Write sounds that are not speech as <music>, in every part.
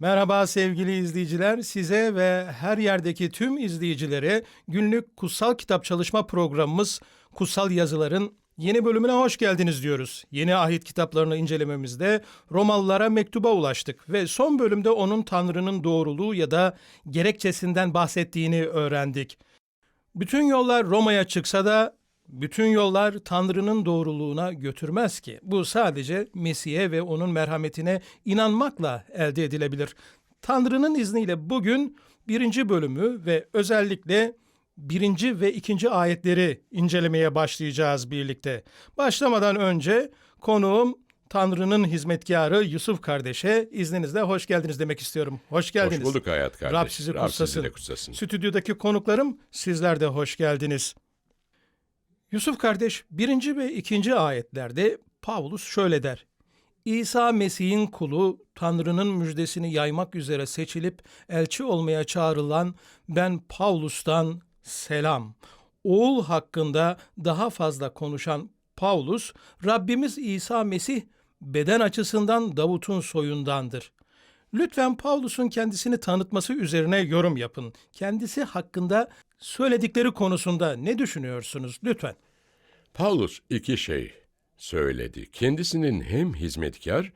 Merhaba sevgili izleyiciler. Size ve her yerdeki tüm izleyicilere günlük kutsal kitap çalışma programımız Kutsal Yazıların yeni bölümüne hoş geldiniz diyoruz. Yeni ahit kitaplarını incelememizde Romalılara mektuba ulaştık ve son bölümde onun Tanrı'nın doğruluğu ya da gerekçesinden bahsettiğini öğrendik. Bütün yollar Roma'ya çıksa da bütün yollar Tanrı'nın doğruluğuna götürmez ki. Bu sadece Mesih'e ve onun merhametine inanmakla elde edilebilir. Tanrı'nın izniyle bugün birinci bölümü ve özellikle birinci ve ikinci ayetleri incelemeye başlayacağız birlikte. Başlamadan önce konuğum Tanrı'nın hizmetkarı Yusuf kardeşe izninizle hoş geldiniz demek istiyorum. Hoş geldiniz. Hoş bulduk hayat kardeş. Rab sizi kutsasın. de kutsasın. Stüdyodaki konuklarım sizler de hoş geldiniz. Yusuf kardeş birinci ve ikinci ayetlerde Pavlus şöyle der. İsa Mesih'in kulu, Tanrı'nın müjdesini yaymak üzere seçilip elçi olmaya çağrılan ben Pavlus'tan selam. Oğul hakkında daha fazla konuşan Pavlus, Rabbimiz İsa Mesih beden açısından Davut'un soyundandır. Lütfen Pavlus'un kendisini tanıtması üzerine yorum yapın. Kendisi hakkında söyledikleri konusunda ne düşünüyorsunuz lütfen? Paulus iki şey söyledi. Kendisinin hem hizmetkar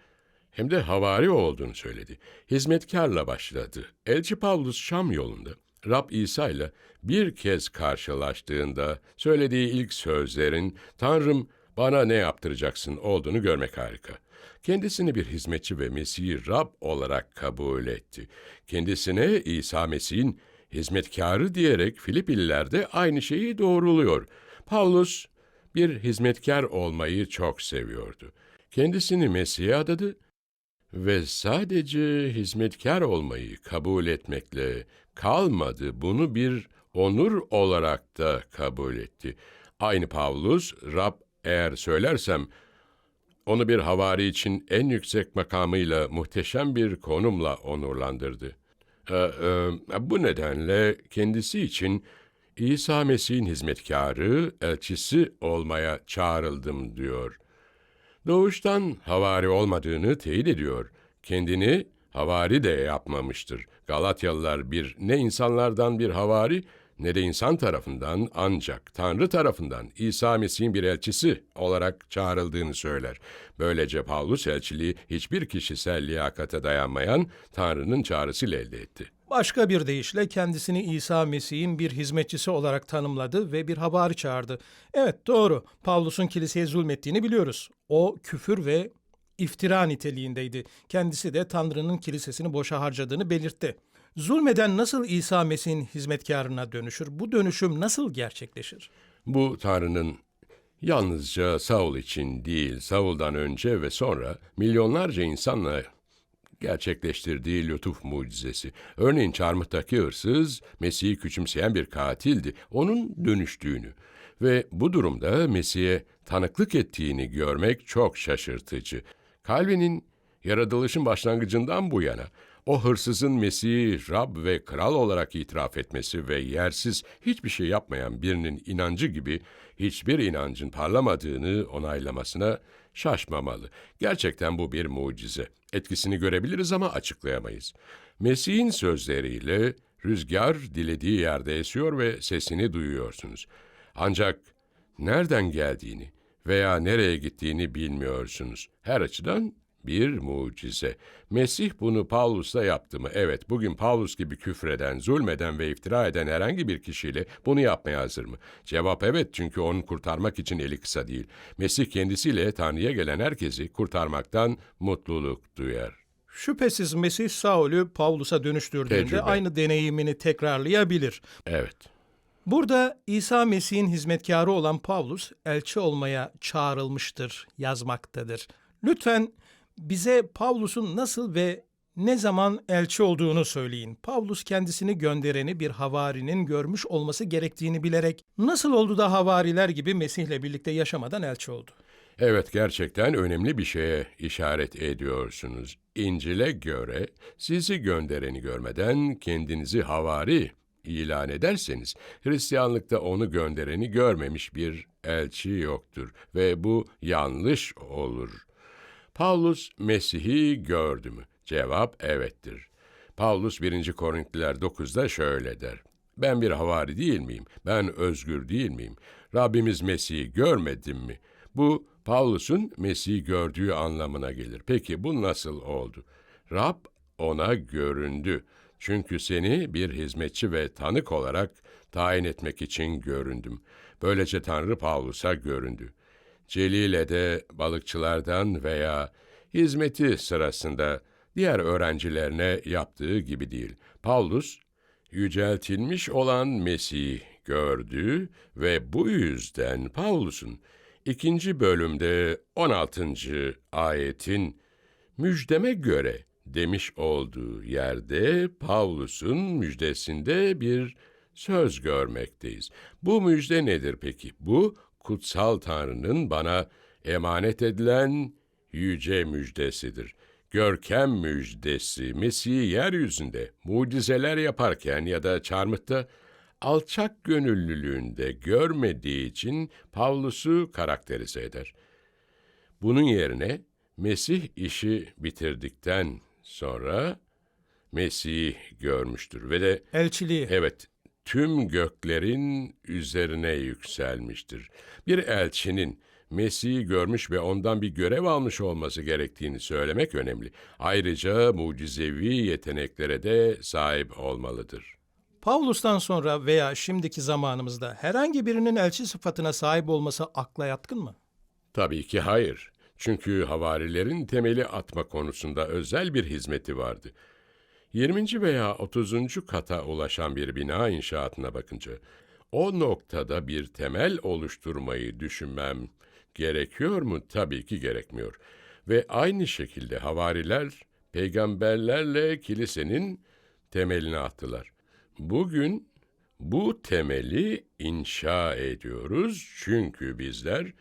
hem de havari olduğunu söyledi. Hizmetkarla başladı. Elçi Paulus Şam yolunda Rab İsa ile bir kez karşılaştığında söylediği ilk sözlerin Tanrım bana ne yaptıracaksın olduğunu görmek harika. Kendisini bir hizmetçi ve Mesih'i Rab olarak kabul etti. Kendisine İsa Mesih'in hizmetkarı diyerek Filipililer de aynı şeyi doğruluyor. Paulus bir hizmetkar olmayı çok seviyordu. Kendisini Mesih'e adadı ve sadece hizmetkar olmayı kabul etmekle kalmadı, bunu bir onur olarak da kabul etti. Aynı Pavlus, Rab eğer söylersem, onu bir havari için en yüksek makamıyla muhteşem bir konumla onurlandırdı. Ee, e, bu nedenle kendisi için İsa Mesih'in hizmetkarı, elçisi olmaya çağrıldım diyor. Doğuştan havari olmadığını teyit ediyor. Kendini havari de yapmamıştır. Galatyalılar bir ne insanlardan bir havari ne de insan tarafından ancak Tanrı tarafından İsa Mesih'in bir elçisi olarak çağrıldığını söyler. Böylece Paulus elçiliği hiçbir kişisel liyakate dayanmayan Tanrı'nın çağrısıyla elde etti. Başka bir deyişle kendisini İsa Mesih'in bir hizmetçisi olarak tanımladı ve bir havari çağırdı. Evet doğru, Pavlus'un kiliseye zulmettiğini biliyoruz. O küfür ve iftira niteliğindeydi. Kendisi de Tanrı'nın kilisesini boşa harcadığını belirtti. Zulmeden nasıl İsa Mesih'in hizmetkarına dönüşür? Bu dönüşüm nasıl gerçekleşir? Bu Tanrı'nın yalnızca Saul için değil, Saul'dan önce ve sonra milyonlarca insanla gerçekleştirdiği lütuf mucizesi. Örneğin çarmıhtaki hırsız, Mesih'i küçümseyen bir katildi. Onun dönüştüğünü ve bu durumda Mesih'e tanıklık ettiğini görmek çok şaşırtıcı. Calvin'in yaratılışın başlangıcından bu yana o hırsızın Mesih'i Rab ve Kral olarak itiraf etmesi ve yersiz hiçbir şey yapmayan birinin inancı gibi hiçbir inancın parlamadığını onaylamasına şaşmamalı. Gerçekten bu bir mucize. Etkisini görebiliriz ama açıklayamayız. Mesih'in sözleriyle rüzgar dilediği yerde esiyor ve sesini duyuyorsunuz. Ancak nereden geldiğini veya nereye gittiğini bilmiyorsunuz. Her açıdan bir mucize. Mesih bunu Pavlus'la yaptı mı? Evet, bugün Pavlus gibi küfreden, zulmeden ve iftira eden herhangi bir kişiyle bunu yapmaya hazır mı? Cevap evet çünkü onu kurtarmak için eli kısa değil. Mesih kendisiyle Tanrı'ya gelen herkesi kurtarmaktan mutluluk duyar. Şüphesiz Mesih Saul'ü Pavlus'a dönüştürdüğünde Tecrübe. aynı deneyimini tekrarlayabilir. Evet. Burada İsa Mesih'in hizmetkarı olan Pavlus elçi olmaya çağrılmıştır yazmaktadır. Lütfen bize Pavlus'un nasıl ve ne zaman elçi olduğunu söyleyin. Pavlus kendisini göndereni bir havarinin görmüş olması gerektiğini bilerek nasıl oldu da havariler gibi Mesih'le birlikte yaşamadan elçi oldu? Evet gerçekten önemli bir şeye işaret ediyorsunuz. İncil'e göre sizi göndereni görmeden kendinizi havari ilan ederseniz Hristiyanlıkta onu göndereni görmemiş bir elçi yoktur ve bu yanlış olur. Paulus Mesih'i gördü mü? Cevap evettir. Paulus 1. Korintliler 9'da şöyle der. Ben bir havari değil miyim? Ben özgür değil miyim? Rabbimiz Mesih'i görmedim mi? Bu Paulus'un Mesih'i gördüğü anlamına gelir. Peki bu nasıl oldu? Rab ona göründü. Çünkü seni bir hizmetçi ve tanık olarak tayin etmek için göründüm. Böylece Tanrı Paulus'a göründü. Celile'de balıkçılardan veya hizmeti sırasında diğer öğrencilerine yaptığı gibi değil. Paulus, yüceltilmiş olan Mesih'i gördü ve bu yüzden Paulus'un ikinci bölümde 16. ayetin müjdeme göre demiş olduğu yerde Pavlus'un müjdesinde bir söz görmekteyiz. Bu müjde nedir peki? Bu kutsal Tanrı'nın bana emanet edilen yüce müjdesidir. Görkem müjdesi Mesih'i yeryüzünde mucizeler yaparken ya da çarmıhta alçak gönüllülüğünde görmediği için Pavlus'u karakterize eder. Bunun yerine Mesih işi bitirdikten sonra Mesih'i görmüştür ve de Elçiliği. evet tüm göklerin üzerine yükselmiştir. Bir elçinin Mesih'i görmüş ve ondan bir görev almış olması gerektiğini söylemek önemli. Ayrıca mucizevi yeteneklere de sahip olmalıdır. Pavlus'tan sonra veya şimdiki zamanımızda herhangi birinin elçi sıfatına sahip olması akla yatkın mı? Tabii ki hayır. Çünkü havarilerin temeli atma konusunda özel bir hizmeti vardı. 20. veya 30. kata ulaşan bir bina inşaatına bakınca o noktada bir temel oluşturmayı düşünmem gerekiyor mu? Tabii ki gerekmiyor. Ve aynı şekilde havariler peygamberlerle kilisenin temelini attılar. Bugün bu temeli inşa ediyoruz çünkü bizler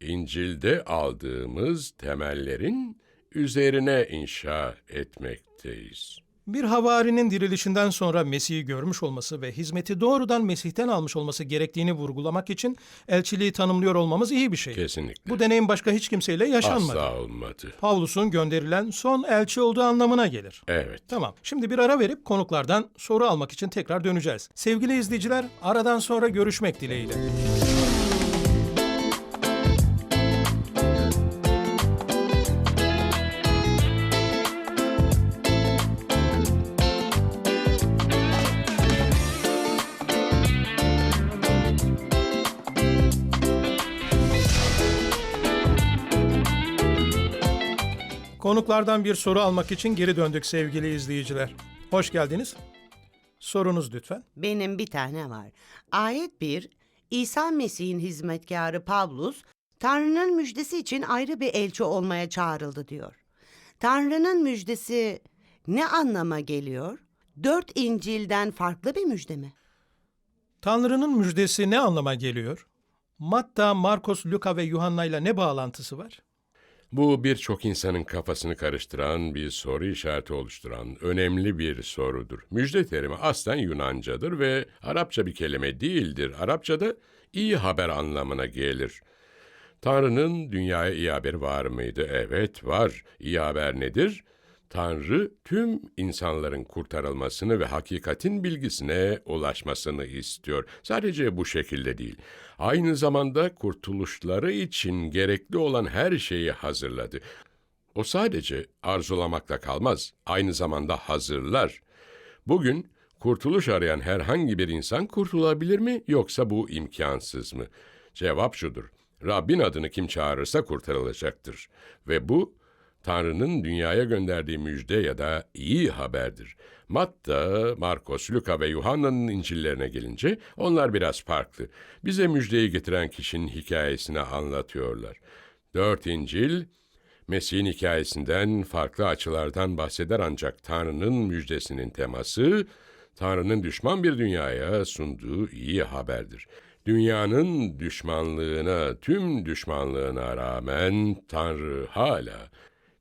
İncil'de aldığımız temellerin üzerine inşa etmekteyiz. Bir havarinin dirilişinden sonra Mesih'i görmüş olması ve hizmeti doğrudan Mesih'ten almış olması gerektiğini vurgulamak için elçiliği tanımlıyor olmamız iyi bir şey. Kesinlikle. Bu deneyim başka hiç kimseyle yaşanmadı. Asla olmadı. Pavlus'un gönderilen son elçi olduğu anlamına gelir. Evet. Tamam. Şimdi bir ara verip konuklardan soru almak için tekrar döneceğiz. Sevgili izleyiciler, aradan sonra görüşmek dileğiyle. Konuklardan bir soru almak için geri döndük sevgili izleyiciler. Hoş geldiniz. Sorunuz lütfen. Benim bir tane var. Ayet 1, İsa Mesih'in hizmetkarı Pavlus, Tanrı'nın müjdesi için ayrı bir elçi olmaya çağrıldı diyor. Tanrı'nın müjdesi ne anlama geliyor? Dört İncil'den farklı bir müjde mi? Tanrı'nın müjdesi ne anlama geliyor? Matta, Markos, Luka ve Yuhanna ile ne bağlantısı var? Bu birçok insanın kafasını karıştıran, bir soru işareti oluşturan önemli bir sorudur. Müjde terimi aslen Yunancadır ve Arapça bir kelime değildir. Arapçada iyi haber anlamına gelir. Tanrı'nın dünyaya iyi haber var mıydı? Evet var. İyi haber nedir? Tanrı tüm insanların kurtarılmasını ve hakikatin bilgisine ulaşmasını istiyor. Sadece bu şekilde değil. Aynı zamanda kurtuluşları için gerekli olan her şeyi hazırladı. O sadece arzulamakla kalmaz, aynı zamanda hazırlar. Bugün kurtuluş arayan herhangi bir insan kurtulabilir mi yoksa bu imkansız mı? Cevap şudur. Rabbin adını kim çağırırsa kurtarılacaktır. Ve bu Tanrı'nın dünyaya gönderdiği müjde ya da iyi haberdir. Matta, Markos, Luka ve Yuhanna'nın İncil'lerine gelince onlar biraz farklı. Bize müjdeyi getiren kişinin hikayesini anlatıyorlar. Dört İncil, Mesih'in hikayesinden farklı açılardan bahseder ancak Tanrı'nın müjdesinin teması, Tanrı'nın düşman bir dünyaya sunduğu iyi haberdir. Dünyanın düşmanlığına, tüm düşmanlığına rağmen Tanrı hala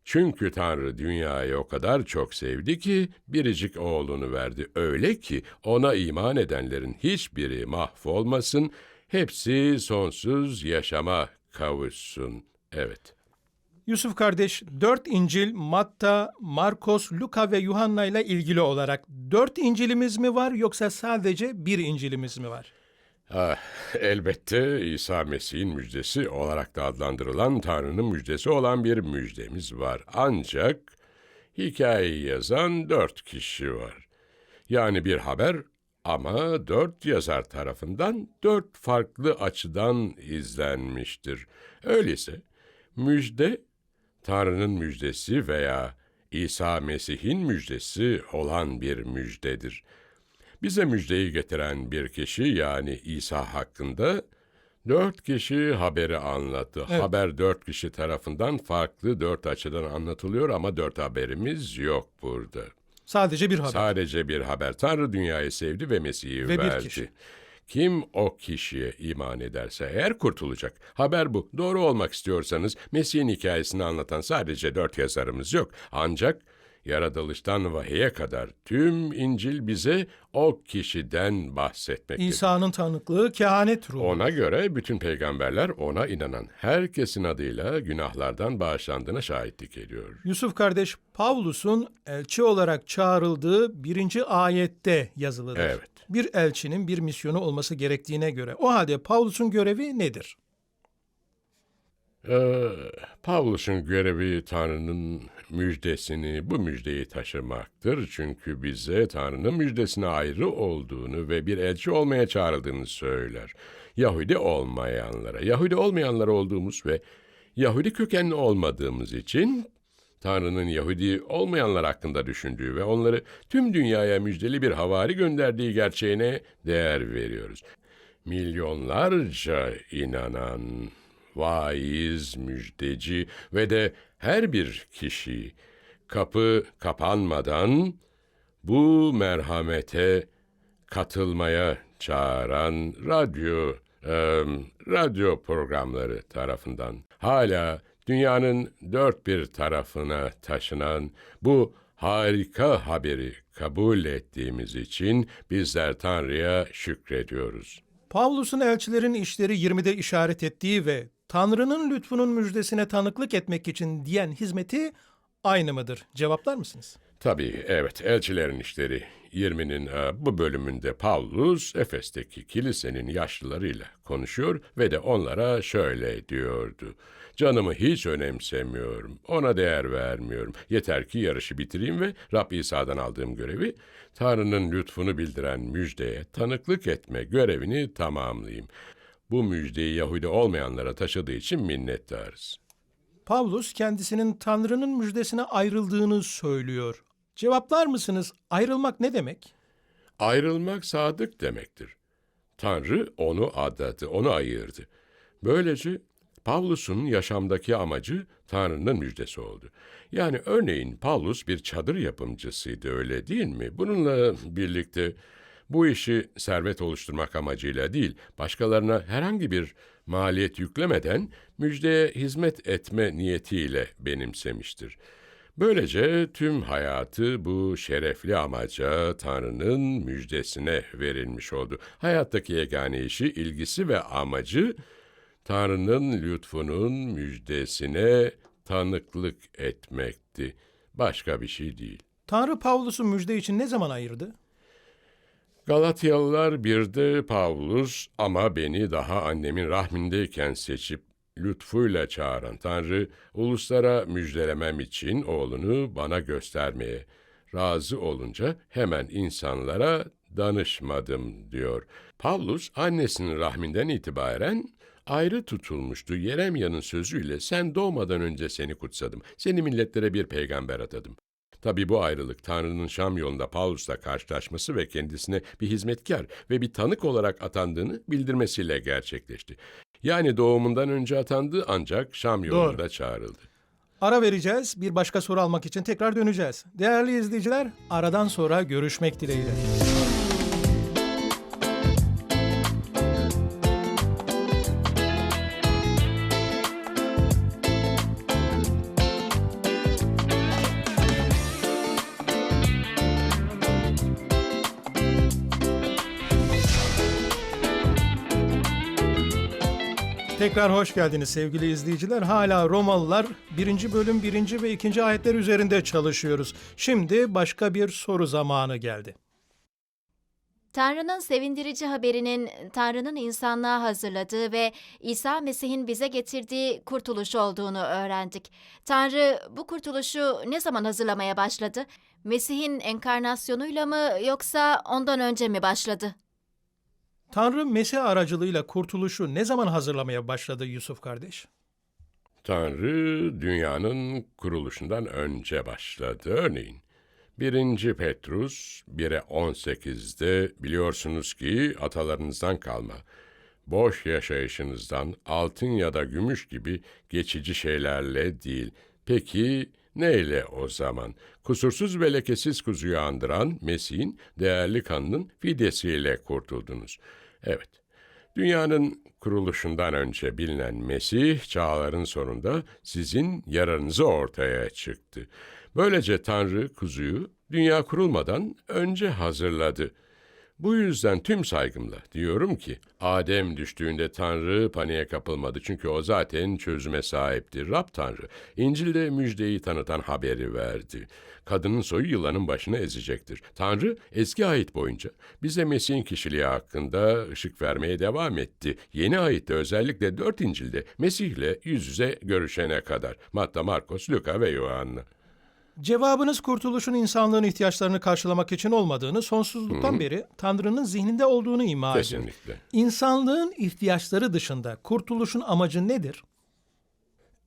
çünkü Tanrı dünyayı o kadar çok sevdi ki biricik oğlunu verdi. Öyle ki ona iman edenlerin hiçbiri mahvolmasın, hepsi sonsuz yaşama kavuşsun. Evet. Yusuf kardeş, dört İncil Matta, Markos, Luka ve Yuhanna ile ilgili olarak dört İncil'imiz mi var yoksa sadece bir İncil'imiz mi var? <laughs> Elbette İsa Mesih'in müjdesi olarak da adlandırılan Tanrı'nın müjdesi olan bir müjdemiz var. Ancak hikayeyi yazan dört kişi var. Yani bir haber ama dört yazar tarafından dört farklı açıdan izlenmiştir. Öyleyse müjde Tanrı'nın müjdesi veya İsa Mesih'in müjdesi olan bir müjdedir. Bize müjdeyi getiren bir kişi yani İsa hakkında dört kişi haberi anlattı. Evet. Haber dört kişi tarafından farklı dört açıdan anlatılıyor ama dört haberimiz yok burada. Sadece bir haber. Sadece bir haber. Tanrı dünyayı sevdi ve Mesih'i Ve bir verdi. kişi. Kim o kişiye iman ederse eğer kurtulacak. Haber bu. Doğru olmak istiyorsanız Mesih'in hikayesini anlatan sadece dört yazarımız yok. Ancak yaratılıştan vahiye kadar tüm İncil bize o kişiden bahsetmektedir. İsa'nın tanıklığı kehanet ruhu. Ona göre bütün peygamberler ona inanan herkesin adıyla günahlardan bağışlandığına şahitlik ediyor. Yusuf kardeş, Pavlus'un elçi olarak çağrıldığı birinci ayette yazılıdır. Evet. Bir elçinin bir misyonu olması gerektiğine göre. O halde Pavlus'un görevi nedir? Ee, Pavlus'un görevi Tanrı'nın müjdesini, bu müjdeyi taşımaktır. Çünkü bize Tanrı'nın müjdesine ayrı olduğunu ve bir elçi olmaya çağrıldığını söyler. Yahudi olmayanlara, Yahudi olmayanlara olduğumuz ve Yahudi kökenli olmadığımız için Tanrı'nın Yahudi olmayanlar hakkında düşündüğü ve onları tüm dünyaya müjdeli bir havari gönderdiği gerçeğine değer veriyoruz. Milyonlarca inanan, vaiz, müjdeci ve de her bir kişi kapı kapanmadan bu merhamete katılmaya çağıran radyo em, radyo programları tarafından hala dünyanın dört bir tarafına taşınan bu harika haberi kabul ettiğimiz için bizler Tanrı'ya şükrediyoruz. Pavlus'un elçilerin işleri 20'de işaret ettiği ve Tanrı'nın lütfunun müjdesine tanıklık etmek için diyen hizmeti aynı mıdır? Cevaplar mısınız? Tabii evet elçilerin işleri 20'nin e, bu bölümünde Pavlus Efes'teki kilisenin yaşlılarıyla konuşuyor ve de onlara şöyle diyordu. Canımı hiç önemsemiyorum, ona değer vermiyorum. Yeter ki yarışı bitireyim ve Rab İsa'dan aldığım görevi, Tanrı'nın lütfunu bildiren müjdeye tanıklık etme görevini tamamlayayım. Bu müjdeyi Yahudi olmayanlara taşıdığı için minnettarız. Pavlus kendisinin Tanrı'nın müjdesine ayrıldığını söylüyor. Cevaplar mısınız? Ayrılmak ne demek? Ayrılmak sadık demektir. Tanrı onu adadı, onu ayırdı. Böylece Pavlus'un yaşamdaki amacı Tanrı'nın müjdesi oldu. Yani örneğin Pavlus bir çadır yapımcısıydı öyle değil mi? Bununla birlikte bu işi servet oluşturmak amacıyla değil, başkalarına herhangi bir maliyet yüklemeden müjdeye hizmet etme niyetiyle benimsemiştir. Böylece tüm hayatı bu şerefli amaca Tanrı'nın müjdesine verilmiş oldu. Hayattaki yegane işi, ilgisi ve amacı Tanrı'nın lütfunun müjdesine tanıklık etmekti. Başka bir şey değil. Tanrı Pavlus'u müjde için ne zaman ayırdı? Galatyalılar birde Pavlus ama beni daha annemin rahmindeyken seçip lütfuyla çağıran Tanrı, uluslara müjdelemem için oğlunu bana göstermeye razı olunca hemen insanlara danışmadım diyor. Pavlus annesinin rahminden itibaren ayrı tutulmuştu. Yeremya'nın sözüyle sen doğmadan önce seni kutsadım. Seni milletlere bir peygamber atadım. Tabi bu ayrılık Tanrı'nın Şam yolunda Pavlus'la karşılaşması ve kendisine bir hizmetkar ve bir tanık olarak atandığını bildirmesiyle gerçekleşti. Yani doğumundan önce atandı ancak Şam yolunda çağrıldı. Ara vereceğiz. Bir başka soru almak için tekrar döneceğiz. Değerli izleyiciler, aradan sonra görüşmek dileğiyle. Tekrar hoş geldiniz sevgili izleyiciler. Hala Romalılar 1. bölüm 1. ve 2. ayetler üzerinde çalışıyoruz. Şimdi başka bir soru zamanı geldi. Tanrı'nın sevindirici haberinin Tanrı'nın insanlığa hazırladığı ve İsa Mesih'in bize getirdiği kurtuluş olduğunu öğrendik. Tanrı bu kurtuluşu ne zaman hazırlamaya başladı? Mesih'in enkarnasyonuyla mı yoksa ondan önce mi başladı? Tanrı Mesih aracılığıyla kurtuluşu ne zaman hazırlamaya başladı Yusuf kardeş? Tanrı dünyanın kuruluşundan önce başladı. Örneğin 1. Petrus 1'e 18'de biliyorsunuz ki atalarınızdan kalma, boş yaşayışınızdan altın ya da gümüş gibi geçici şeylerle değil. Peki neyle o zaman? Kusursuz ve lekesiz kuzuyu andıran Mesih'in değerli kanının fidesiyle kurtuldunuz. Evet, Dünyanın kuruluşundan önce bilinen Mesih çağların sonunda sizin yararınızı ortaya çıktı. Böylece Tanrı kuzuyu dünya kurulmadan önce hazırladı. Bu yüzden tüm saygımla diyorum ki Adem düştüğünde Tanrı paniğe kapılmadı çünkü o zaten çözüme sahipti. Rab Tanrı İncil'de müjdeyi tanıtan haberi verdi. Kadının soyu yılanın başını ezecektir. Tanrı eski ayet boyunca bize Mesih'in kişiliği hakkında ışık vermeye devam etti. Yeni ayette özellikle dört İncil'de Mesih'le yüz yüze görüşene kadar. Matta, Markos, Luka ve Yohanna. Cevabınız kurtuluşun insanlığın ihtiyaçlarını karşılamak için olmadığını, sonsuzluktan beri Tanrı'nın zihninde olduğunu ima ediyor. Kesinlikle. İnsanlığın ihtiyaçları dışında kurtuluşun amacı nedir?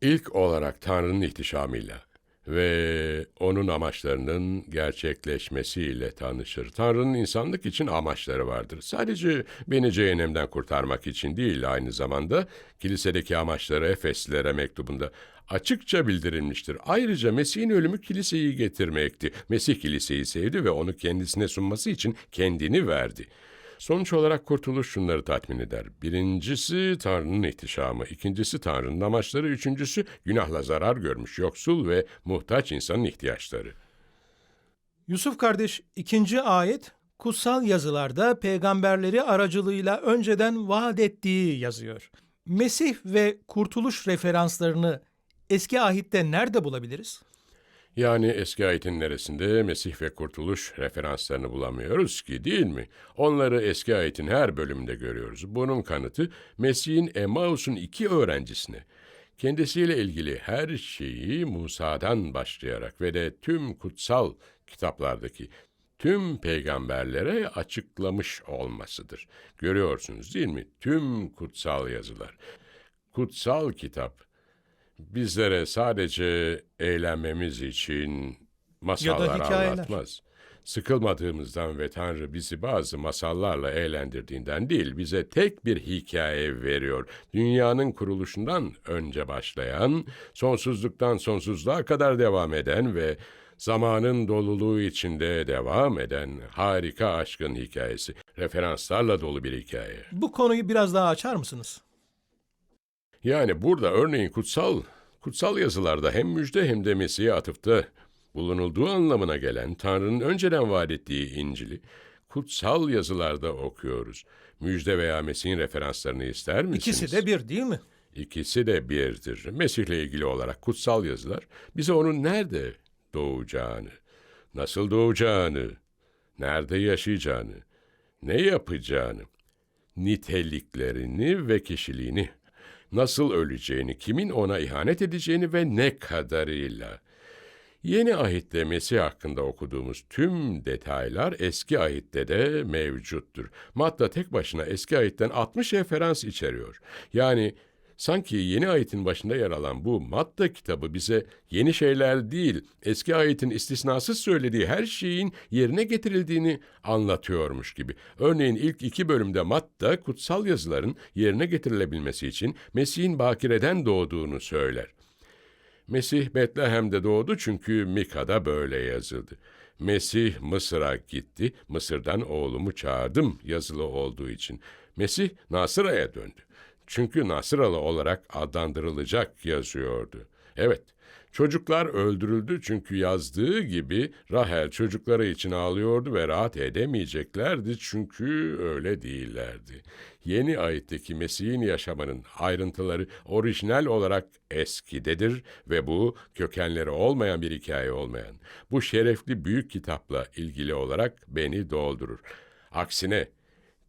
İlk olarak Tanrı'nın ihtişamıyla ve onun amaçlarının gerçekleşmesiyle tanışır. Tanrı'nın insanlık için amaçları vardır. Sadece beni cehennemden kurtarmak için değil, aynı zamanda kilisedeki amaçları Efeslilere mektubunda açıkça bildirilmiştir. Ayrıca Mesih'in ölümü kiliseyi getirmekti. Mesih kiliseyi sevdi ve onu kendisine sunması için kendini verdi. Sonuç olarak kurtuluş şunları tatmin eder. Birincisi Tanrı'nın ihtişamı, ikincisi Tanrı'nın amaçları, üçüncüsü günahla zarar görmüş yoksul ve muhtaç insanın ihtiyaçları. Yusuf kardeş ikinci ayet kutsal yazılarda peygamberleri aracılığıyla önceden vaat ettiği yazıyor. Mesih ve kurtuluş referanslarını eski ahitte nerede bulabiliriz? Yani eski ayetin neresinde Mesih ve kurtuluş referanslarını bulamıyoruz ki değil mi? Onları eski ayetin her bölümünde görüyoruz. Bunun kanıtı Mesih'in Emmaus'un iki öğrencisine kendisiyle ilgili her şeyi Musa'dan başlayarak ve de tüm kutsal kitaplardaki tüm peygamberlere açıklamış olmasıdır. Görüyorsunuz değil mi? Tüm kutsal yazılar. Kutsal kitap bizlere sadece eğlenmemiz için masallar hikayeler. anlatmaz. Sıkılmadığımızdan ve Tanrı bizi bazı masallarla eğlendirdiğinden değil, bize tek bir hikaye veriyor. Dünyanın kuruluşundan önce başlayan, sonsuzluktan sonsuzluğa kadar devam eden ve zamanın doluluğu içinde devam eden harika aşkın hikayesi. Referanslarla dolu bir hikaye. Bu konuyu biraz daha açar mısınız? Yani burada örneğin kutsal, kutsal yazılarda hem müjde hem de Mesih'e atıfta bulunulduğu anlamına gelen Tanrı'nın önceden vaat ettiği İncil'i kutsal yazılarda okuyoruz. Müjde veya Mesih'in referanslarını ister misiniz? İkisi de bir değil mi? İkisi de birdir. Mesih'le ilgili olarak kutsal yazılar bize onun nerede doğacağını, nasıl doğacağını, nerede yaşayacağını, ne yapacağını, niteliklerini ve kişiliğini, nasıl öleceğini, kimin ona ihanet edeceğini ve ne kadarıyla. Yeni ahitte Mesih hakkında okuduğumuz tüm detaylar eski ahitte de mevcuttur. Matta tek başına eski ahitten 60 referans içeriyor. Yani sanki yeni ayetin başında yer alan bu Matta kitabı bize yeni şeyler değil, eski ayetin istisnasız söylediği her şeyin yerine getirildiğini anlatıyormuş gibi. Örneğin ilk iki bölümde Matta kutsal yazıların yerine getirilebilmesi için Mesih'in bakireden doğduğunu söyler. Mesih Betlehem'de doğdu çünkü Mika'da böyle yazıldı. Mesih Mısır'a gitti, Mısır'dan oğlumu çağırdım yazılı olduğu için. Mesih Nasıra'ya döndü. Çünkü Nasıralı olarak adlandırılacak yazıyordu. Evet, çocuklar öldürüldü çünkü yazdığı gibi Rahel çocukları için ağlıyordu ve rahat edemeyeceklerdi çünkü öyle değillerdi. Yeni ayetteki Mesih'in yaşamının ayrıntıları orijinal olarak eskidedir ve bu kökenleri olmayan bir hikaye olmayan, bu şerefli büyük kitapla ilgili olarak beni doldurur. Aksine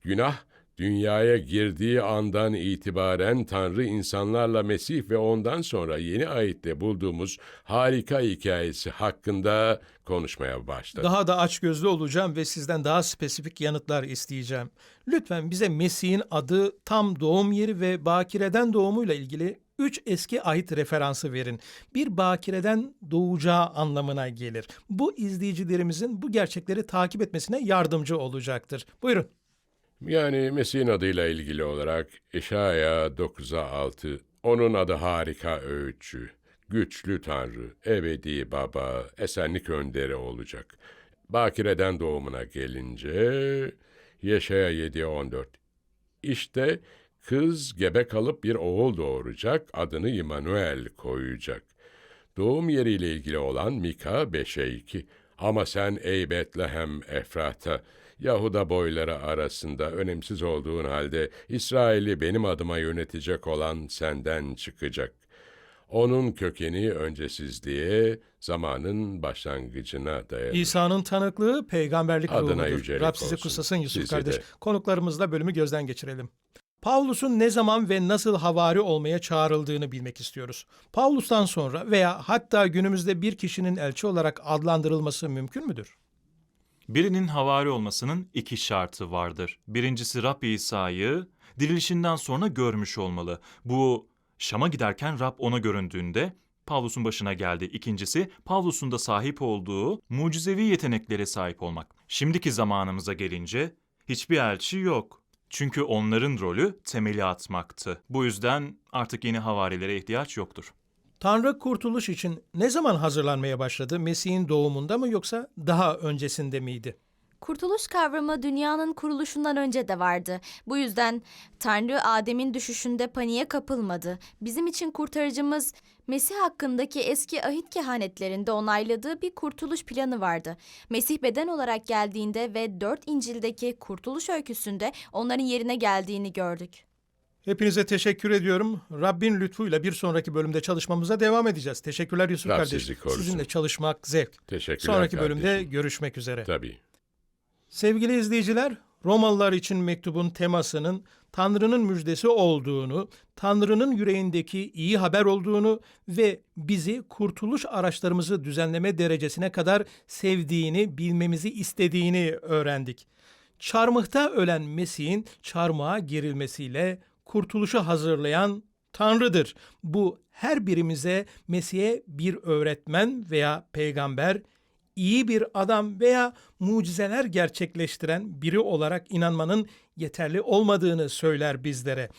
günah dünyaya girdiği andan itibaren Tanrı insanlarla Mesih ve ondan sonra yeni ayette bulduğumuz harika hikayesi hakkında konuşmaya başladı. Daha da açgözlü olacağım ve sizden daha spesifik yanıtlar isteyeceğim. Lütfen bize Mesih'in adı, tam doğum yeri ve bakireden doğumuyla ilgili üç eski ahit referansı verin. Bir bakireden doğacağı anlamına gelir. Bu izleyicilerimizin bu gerçekleri takip etmesine yardımcı olacaktır. Buyurun. Yani Mesih'in adıyla ilgili olarak İşaya 9'a 6, onun adı harika öğütçü, güçlü Tanrı, ebedi baba, esenlik önderi olacak. Bakireden doğumuna gelince Yeşaya 7'ye 14. İşte kız gebe kalıp bir oğul doğuracak, adını İmanuel koyacak. Doğum yeriyle ilgili olan Mika 5'e 2. Ama sen ey Betlehem Efrata, Yahuda boyları arasında önemsiz olduğun halde İsrail'i benim adıma yönetecek olan senden çıkacak. Onun kökeni öncesizliğe, zamanın başlangıcına dayanır. İsa'nın tanıklığı peygamberlik Adına ruhudur. Rab sizi kutsasın Yusuf Sizi kardeş. de. Konuklarımızla bölümü gözden geçirelim. Pavlus'un ne zaman ve nasıl havari olmaya çağrıldığını bilmek istiyoruz. Pavlus'tan sonra veya hatta günümüzde bir kişinin elçi olarak adlandırılması mümkün müdür? Birinin havari olmasının iki şartı vardır. Birincisi Rab İsa'yı dirilişinden sonra görmüş olmalı. Bu Şam'a giderken Rab ona göründüğünde Pavlus'un başına geldi. İkincisi Pavlus'un da sahip olduğu mucizevi yeteneklere sahip olmak. Şimdiki zamanımıza gelince hiçbir elçi yok. Çünkü onların rolü temeli atmaktı. Bu yüzden artık yeni havarilere ihtiyaç yoktur. Tanrı kurtuluş için ne zaman hazırlanmaya başladı? Mesih'in doğumunda mı yoksa daha öncesinde miydi? Kurtuluş kavramı dünyanın kuruluşundan önce de vardı. Bu yüzden Tanrı Adem'in düşüşünde paniğe kapılmadı. Bizim için kurtarıcımız Mesih hakkındaki eski ahit kehanetlerinde onayladığı bir kurtuluş planı vardı. Mesih beden olarak geldiğinde ve dört İncil'deki kurtuluş öyküsünde onların yerine geldiğini gördük. Hepinize teşekkür ediyorum. Rabbin lütfuyla bir sonraki bölümde çalışmamıza devam edeceğiz. Teşekkürler Yusuf Rab kardeş. sizi korusun. Sizinle çalışmak zevk. Teşekkürler Sonraki bölümde kardeşim. görüşmek üzere. Tabii. Sevgili izleyiciler, Romalılar için mektubun temasının Tanrı'nın müjdesi olduğunu, Tanrı'nın yüreğindeki iyi haber olduğunu ve bizi kurtuluş araçlarımızı düzenleme derecesine kadar sevdiğini, bilmemizi istediğini öğrendik. Çarmıhta ölen Mesih'in çarmıha gerilmesiyle kurtuluşu hazırlayan Tanrı'dır. Bu her birimize Mesih'e bir öğretmen veya peygamber, iyi bir adam veya mucizeler gerçekleştiren biri olarak inanmanın yeterli olmadığını söyler bizlere.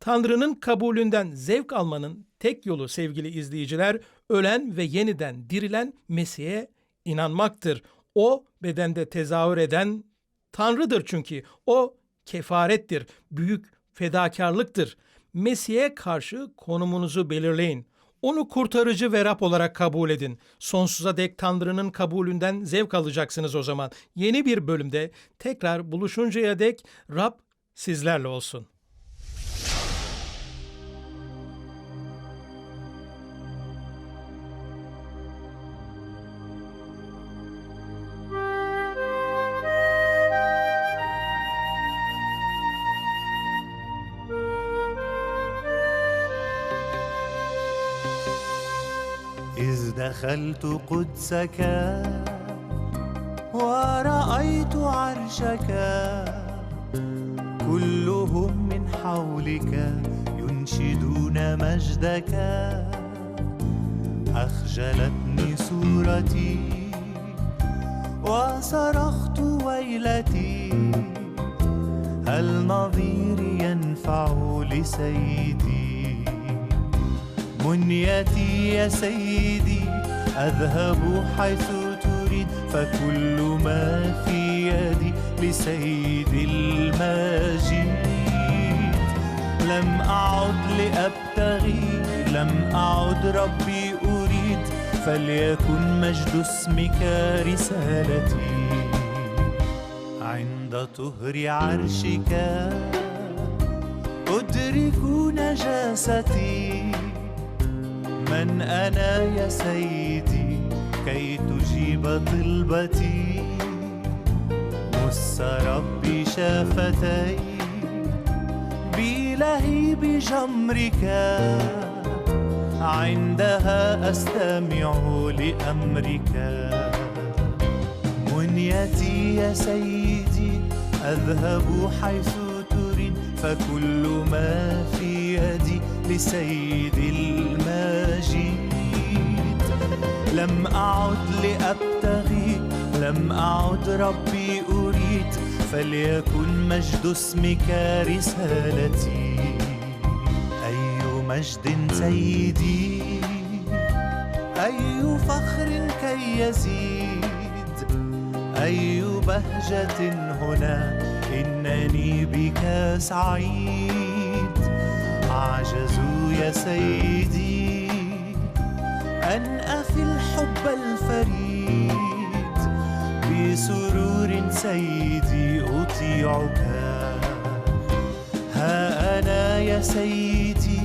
Tanrı'nın kabulünden zevk almanın tek yolu sevgili izleyiciler, ölen ve yeniden dirilen Mesih'e inanmaktır. O bedende tezahür eden Tanrı'dır çünkü. O kefarettir, büyük fedakarlıktır. Mesih'e karşı konumunuzu belirleyin. Onu kurtarıcı ve Rab olarak kabul edin. Sonsuza dek Tanrı'nın kabulünden zevk alacaksınız o zaman. Yeni bir bölümde tekrar buluşuncaya dek Rab sizlerle olsun. دخلت قدسك ورأيت عرشك كلهم من حولك ينشدون مجدك أخجلتني صورتي وصرخت ويلتي هل نظيري ينفع لسيدي؟ منيتي يا سيدي أذهب حيث تريد فكل ما في يدي لسيد المجيد. لم أعد لأبتغي لم أعد ربي أريد فليكن مجد اسمك رسالتي. عند طهر عرشك أدرك نجاستي. من أنا يا سيدي؟ كي تجيب طلبتي. مس ربي شافتي. بلهيب جمرك عندها أستمع لأمرك. منيتي يا سيدي أذهب حيث تريد. فكل ما في يدي لسيد المجيد لم أعد لأبتغي لم أعد ربي أريد فليكن مجد اسمك رسالتي. أي مجد سيدي؟ أي فخر كي يزيد؟ أي بهجة هنا؟ إنني بك سعيد. أعجز يا سيدي. أن أفي الحب الفريد بسرور سيدي أطيعك. ها أنا يا سيدي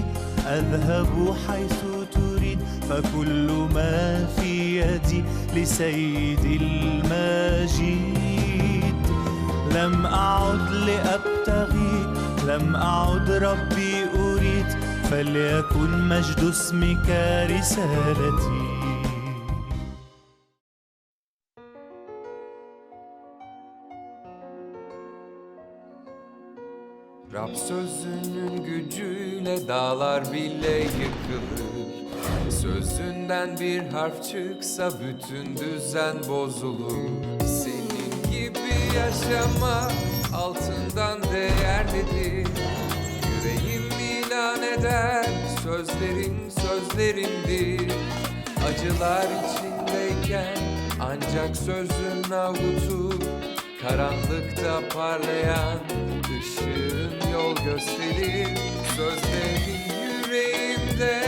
أذهب حيث تريد فكل ما في يدي لسيد المجيد. لم أعد لأبتغي لم أعد ربي فليكن مجد اسمك رسالتي Rab sözünün gücüyle dağlar bile yıkılır Sözünden bir harf çıksa bütün düzen bozulur Senin gibi yaşama altından değerlidir Yüreğim ilan eder sözlerin sözlerimdir Acılar içindeyken ancak sözün avutur Karanlıkta parlayan ışığın yol gösterir Sözlerin yüreğimde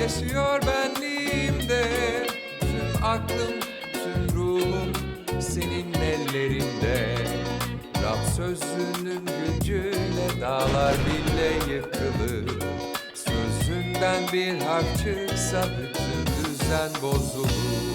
yaşıyor benliğimde. Tüm aklım, tüm ruhum senin ellerinde. Rab sözünün gücüyle dağlar bile yıkılır Sözünden bir harf çıksa bütün düzen bozulur